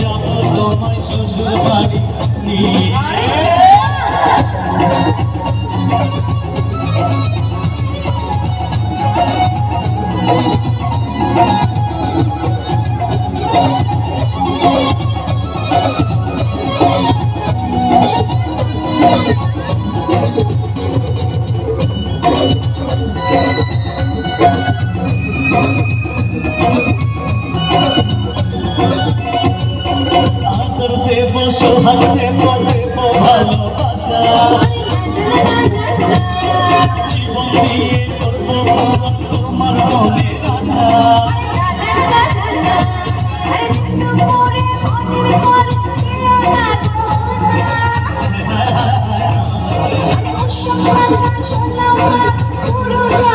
যাব তোমায় শ্বশুর বাড়ি নিয়ে আদর দেব 老板，不如家